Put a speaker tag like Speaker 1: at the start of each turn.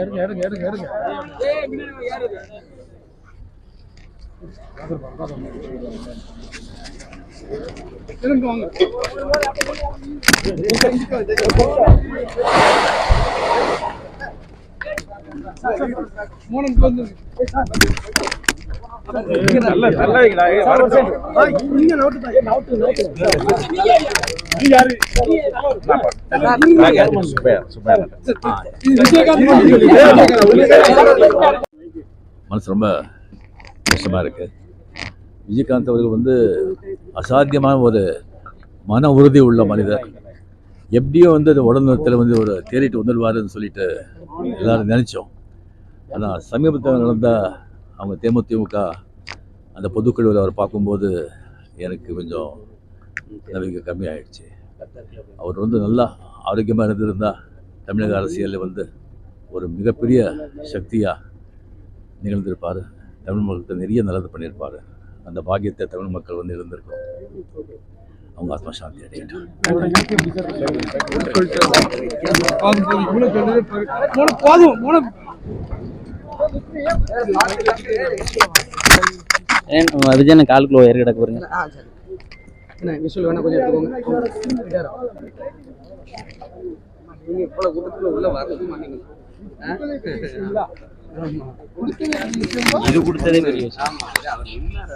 Speaker 1: எடுங்க எடுங்க எடுங்க எடுங்க இருங்க வாங்க மூணு வந்து
Speaker 2: மனசு ரொம்ப கஷ்டமாக இருக்கு. விஜயகாந்த் அவர்கள் வந்து அசாத்தியமான ஒரு மன உறுதி உள்ள மனிதர். எப்படியோ வந்து அந்த உடல்நலத்தில் வந்து ஒரு தேறிட்டு வந்துடுவாருன்னு சொல்லிட்டு எல்லாரும் நினச்சோம். ஆனால் சமீபத்தில் நடந்த அவங்க தேமுதிமுக அந்த பொதுக்குழுவில் அவர் பார்க்கும்போது எனக்கு கொஞ்சம் நம்பிக்கை கம்மியாயிடுச்சு. அவர் வந்து நல்லா ஆரோக்கியமாக இருந்திருந்தால் தமிழக அரசியலில் வந்து ஒரு மிகப்பெரிய சக்தியாக நிகழ்ந்திருப்பார். தமிழ் மக்களுக்கு நிறைய நல்லது பண்ணியிருப்பார். அந்த பாக்கியத்தை தமிழ் மக்கள் வந்து இருந்திருக்கும். அவங்க ஆத்மா சாந்தி அடையட்டும்
Speaker 1: போதும்
Speaker 3: விஜயன் காலுக்குள்ள ஏறி கிடக்கு பாருங்க
Speaker 1: ஆ சரி. என்ன விஷுவல் வேணா கொஞ்சம் எடுத்துக்கோங்க. நீங்க இவ்வளவு கூட்டத்துல உள்ள வரணும் மாட்டீங்க
Speaker 3: இது கொடுத்ததே பெரிய விஷயம்.
Speaker 1: ஆமா அவர் இல்லாத